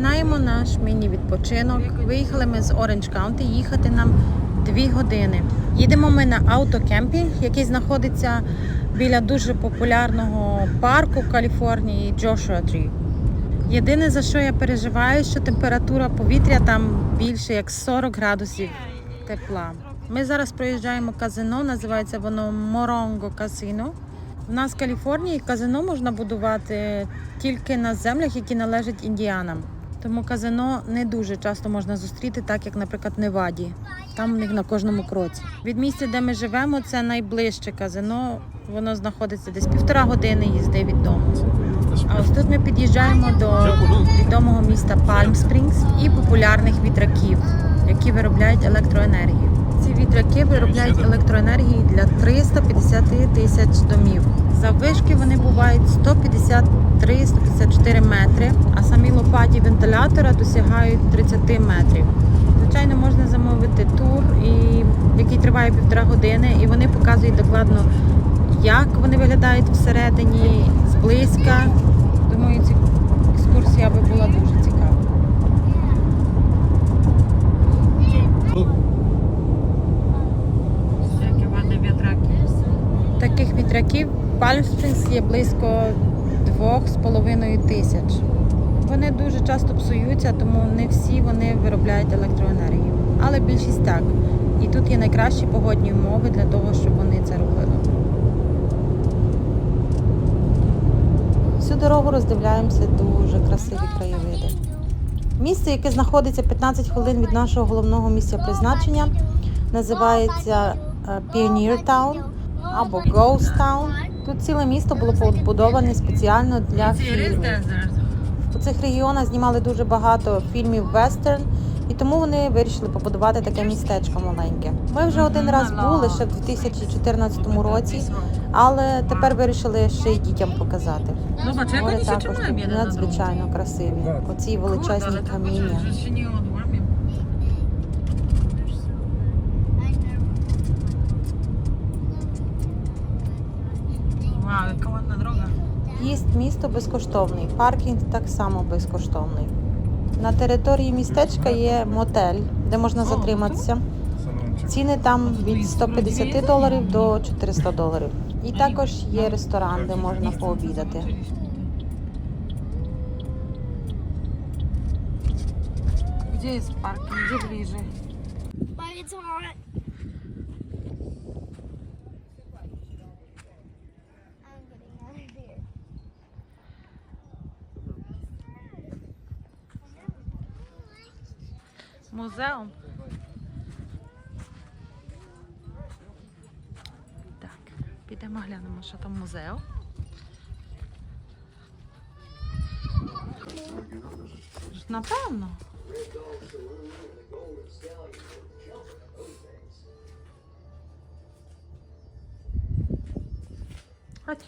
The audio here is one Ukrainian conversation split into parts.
Починаємо наш міні-відпочинок. Виїхали ми з Orange County, їхати нам 2 години. Їдемо ми на автокемпі, який знаходиться біля дуже популярного парку в Каліфорнії Joshua Tree. Єдине, за що я переживаю, що температура повітря там більше як 40 градусів тепла. Ми зараз проїжджаємо казино, називається воно Моронго Казино. У нас в Каліфорнії казино можна будувати тільки на землях, які належать індіанам. Тому казино не дуже часто можна зустріти, так як, наприклад, Неваді. Там в них на кожному кроці. Від місця, де ми живемо, це найближче казино. Воно знаходиться десь півтора години їзди від дому. А ось тут ми під'їжджаємо до відомого міста Пальм Спрінгс і популярних вітраків, які виробляють електроенергію. Ці вітряки виробляють електроенергії для 350 тисяч домів. Заввишки вони бувають 153-154 метри, а самі лопаті вентилятора досягають 30 метрів. Звичайно, можна замовити тур, який триває півтора години, і вони показують докладно, як вони виглядають всередині, зблизька. Думаю, ці екскурсія би була дуже цікава. Таких вітряків Palm Springs є близько двох з половиною тисяч. Вони дуже часто псуються, тому не всі вони виробляють електроенергію. Але більшість так. І тут є найкращі погодні умови для того, щоб вони це робили. Всю дорогу роздивляємося дуже красиві краєвиди. Місце, яке знаходиться 15 хвилин від нашого головного місця призначення, називається е, Pioneer Town або Ghost Town. Тут ціле місто було побудоване спеціально для фільмів. У цих регіонах знімали дуже багато фільмів вестерн, і тому вони вирішили побудувати таке містечко маленьке. Ми вже один раз були ще в 2014 році, але тепер вирішили ще й дітям показати. Гори також надзвичайно красиві. Оці величезні каміння. В'їзд в місто безкоштовний, паркінг так само безкоштовний. На території містечка є мотель, де можна затриматися. Ціни там від 150 доларів до 400 доларів. І також є ресторан, де можна пообідати. Gdzie jest parking? Gdzie bliżej? Музеум. Так, підемо глянемо, що там музею. Напевно. Chodź.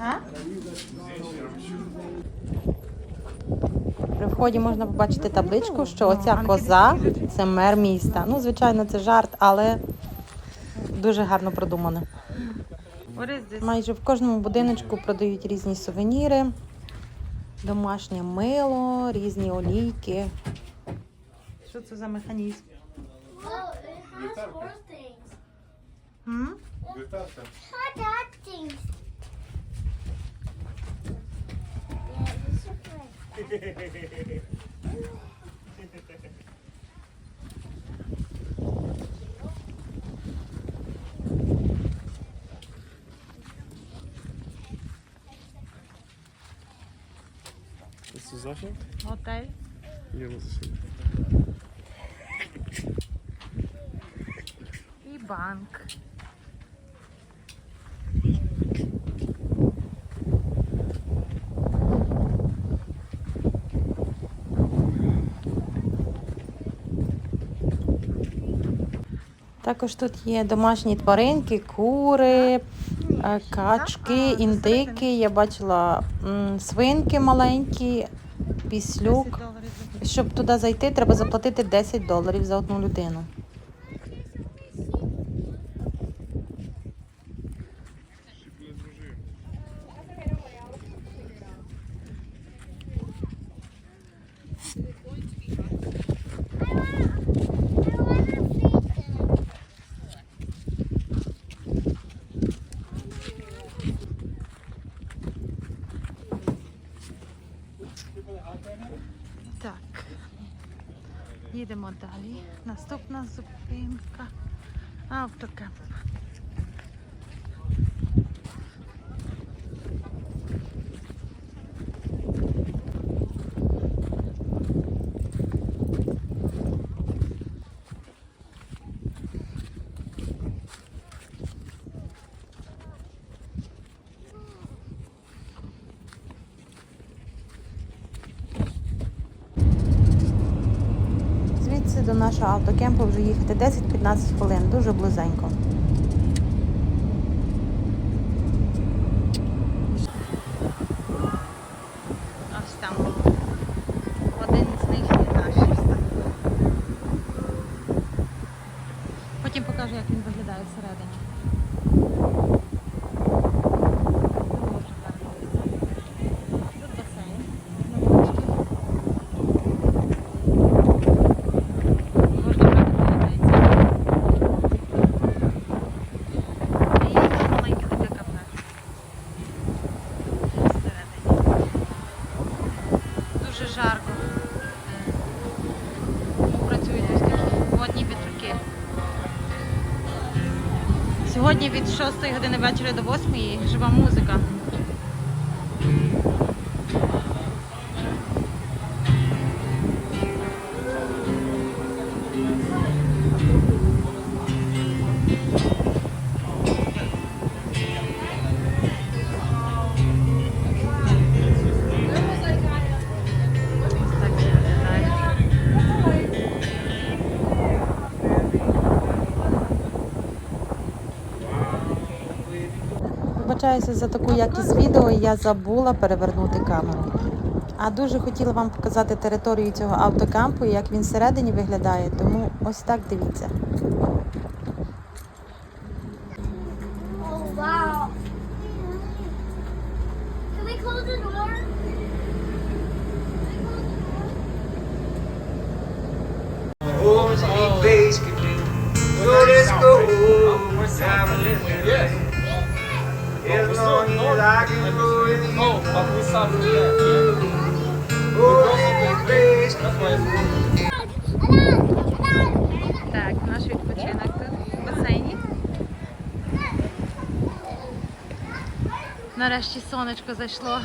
А? При вході можна побачити табличку, що оця коза це мер міста. Ну, звичайно, це жарт, але дуже гарно продумано. Майже в кожному будиночку продають різні сувеніри, домашнє мило, різні олійки. Що це за механізм? Oh, it has is great. Jest to zasięg? Готель. Nie ma zasięgu. І банк. Також тут є домашні тваринки, кури, е, качки, індики. Я бачила свинки маленькі, післюк. Щоб туди зайти, треба заплатити 10 доларів за одну людину. Tak. Jedziemy dalej. Następna zupinka. Autorka. До нашого автокемпу вже їхати 10-15 хвилин, дуже близенько. Сьогодні від 6 години вечора до 8 жива музика. Вибачаюся за таку якість відео, я забула перевернути камеру. А дуже хотіла вам показати територію цього автокампу і як він всередині виглядає, тому ось так дивіться. Yes. Так, наш відпочинок тут в басейні. Нарешті сонечко зайшло.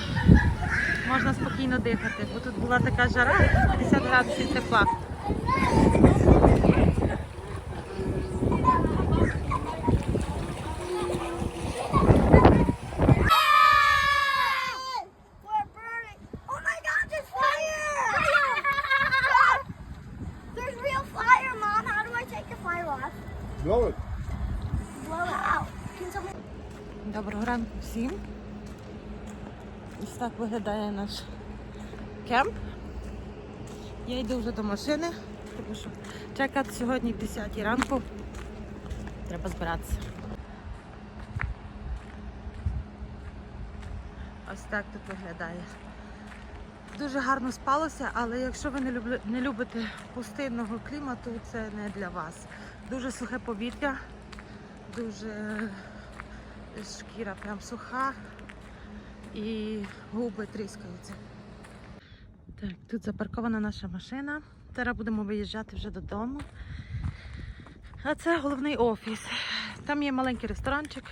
Можна спокійно дихати, бо тут була така жара, 50 градусів тепла. Так виглядає наш кемп. Я йду вже до машини, тому що чекати сьогодні в 10 ранку. Треба збиратися. Ось так тут виглядає. Дуже гарно спалося, але якщо ви не, не любите пустинного клімату, це не для вас. Дуже сухе повітря, дуже шкіра прям суха і губи тріскаються. Так, тут запаркована наша машина. Зараз будемо виїжджати вже додому. А це головний офіс. Там є маленький ресторанчик.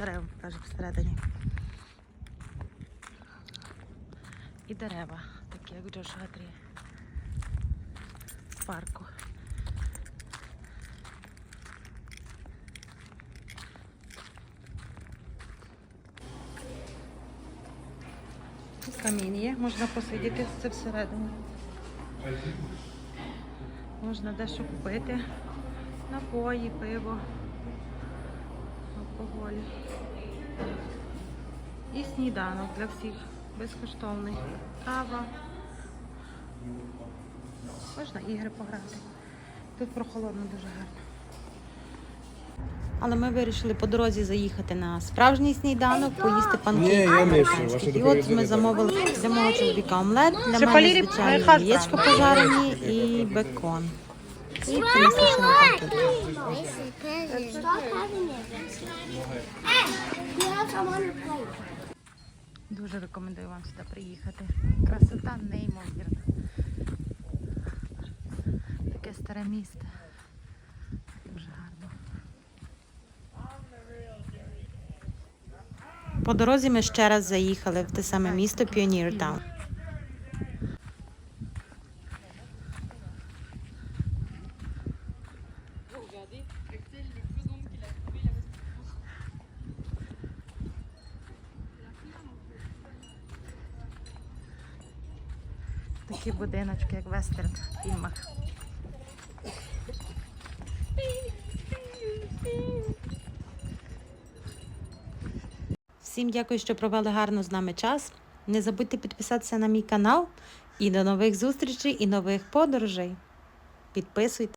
Вам покажу всередині. І дерева, такі як Джошуа Трі. В парку. Камін є, можна посидіти це всередині. Можна дещо купити. Напої, пиво, алкоголь. І сніданок для всіх безкоштовний. Кава. Можна ігри пограти. Тут прохолодно дуже гарно. Але ми вирішили по дорозі заїхати на справжній сніданок, поїсти Ні, панкейки І от ми замовили для мого чоловіка омлет, для мене звичайно яєчко пожарені і бекон. І принесли. Дуже рекомендую вам сюди приїхати. Красота неймовірна. Таке старе місто. Дуже гарно. По дорозі ми ще раз заїхали в те саме місто Town. Такі будиночки, як в вестерн фільмах. Всім дякую, що провели гарно з нами час. Не забудьте підписатися на мій канал. І до нових зустрічей і нових подорожей. Підписуйтесь.